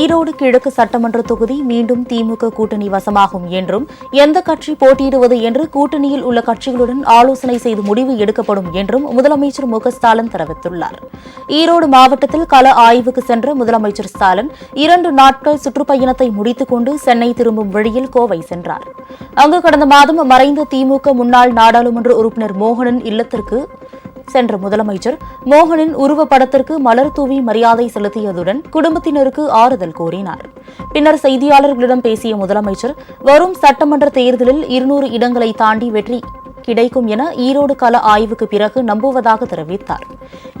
ஈரோடு கிழக்கு சட்டமன்ற தொகுதி மீண்டும் திமுக கூட்டணி வசமாகும் என்றும் எந்த கட்சி போட்டியிடுவது என்று கூட்டணியில் உள்ள கட்சிகளுடன் ஆலோசனை செய்து முடிவு எடுக்கப்படும் என்றும் முதலமைச்சர் மு ஸ்டாலின் தெரிவித்துள்ளார். ஈரோடு மாவட்டத்தில் கள ஆய்வுக்கு சென்ற முதலமைச்சர் ஸ்டாலின் இரண்டு நாட்கள் சுற்றுப்பயணத்தை முடித்துக் கொண்டு சென்னை திரும்பும் வழியில் கோவை சென்றார். அங்கு கடந்த மாதம் மறைந்த திமுக முன்னாள் நாடாளுமன்ற உறுப்பினர் மோகனின் இல்லத்திற்கு சென்ற முதலமைச்சர் மோகனின் உருவப்படத்திற்கு மலர் தூவி மரியாதை செலுத்தியதுடன் குடும்பத்தினருக்கு ஆறுதல் கூறினார். பின்னர் செய்தியாளர்களிடம் பேசிய முதலமைச்சர் வரும் சட்டமன்ற தேர்தலில் இருநூறு இடங்களை தாண்டி வெற்றி கிடைக்கும் என ஈரோடு கள ஆய்வுக்கு பிறகு நம்புவதாக தெரிவித்தார்.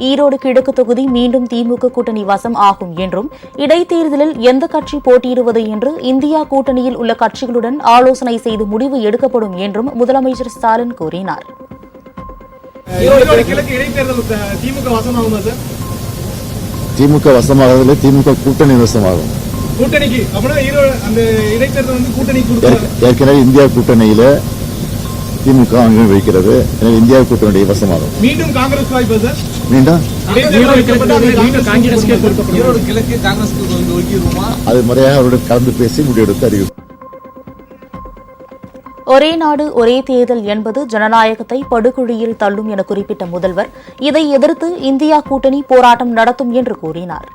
ஈரோடு கிழக்கு தொகுதி மீண்டும் திமுக கூட்டணி வசம் ஆகும் என்றும் இடைத்தேர்தலில் எந்த கட்சி போட்டியிடுவது என்று இந்தியா கூட்டணியில் உள்ள கட்சிகளுடன் ஆலோசனை செய்து முடிவு எடுக்கப்படும் என்றும் முதலமைச்சர் ஸ்டாலின் கூறினார். ஈரோடு கிழக்கு இடைத்தேர்தல் திமுக வசமாகுமா சார்? திமுக வசமாகவில்லை திமுக கூட்டணி வசமாகும். கூட்டணிக்கு. அப்படின்னா ஈரோடு அந்த இடைத்தேர்தல் வந்து கூட்டணி ஏற்கனவே இந்தியா கூட்டணியில திமுக அங்கே வைக்கிறது எனவே இந்தியா கூட்டணி வசமாகும். மீண்டும் காங்கிரஸ் வாய்ப்பா சார்? மீண்டும்? அது முறையாக அவருடன் கலந்து பேசி முடிவெடுத்து அறிவிக்கும் ஒரே நாடு ஒரே தேர்தல் என்பது ஜனநாயகத்தை படுகுழியில் தள்ளும் என குறிப்பிட்ட முதல்வர் இதை எதிர்த்து இந்தியா கூட்டணி போராட்டம் நடத்தும் என்று கூறினார்.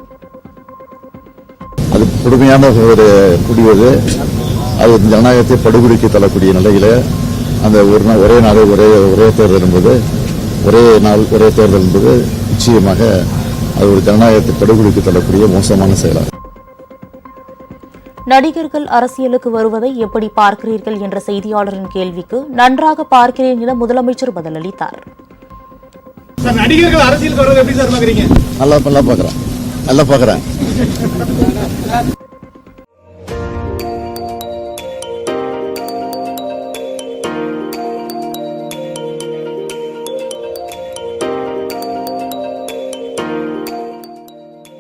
அது கொடுமையான ஒரு முடிவது அது. ஜனநாயகத்தை படுகொலைக்கு தள்ளக்கூடிய நிலையில அந்த ஒரு நாள் ஒரே நாள் ஒரே ஒரே தேர்தல் என்பது ஒரே நாள் ஒரே தேர்தல் என்பது நிச்சயமாக அது ஒரு ஜனநாயகத்தை படுகொலைக்கு தள்ளக்கூடிய மோசமான செயலாகும். நடிகர்கள் அரசியலுக்கு வருவதை எப்படி பார்க்கிறீர்கள் என்ற செய்தியாளரின் கேள்விக்கு நன்றாக பார்க்கிறேன் என முதலமைச்சர் பதிலளித்தார். சார் நடிகர்கள் அரசியலுக்கு வர்றது எப்படி சார் பாக்குறீங்க நல்லா நல்லா பார்க்குறேன். நல்லா பார்க்குறேன்.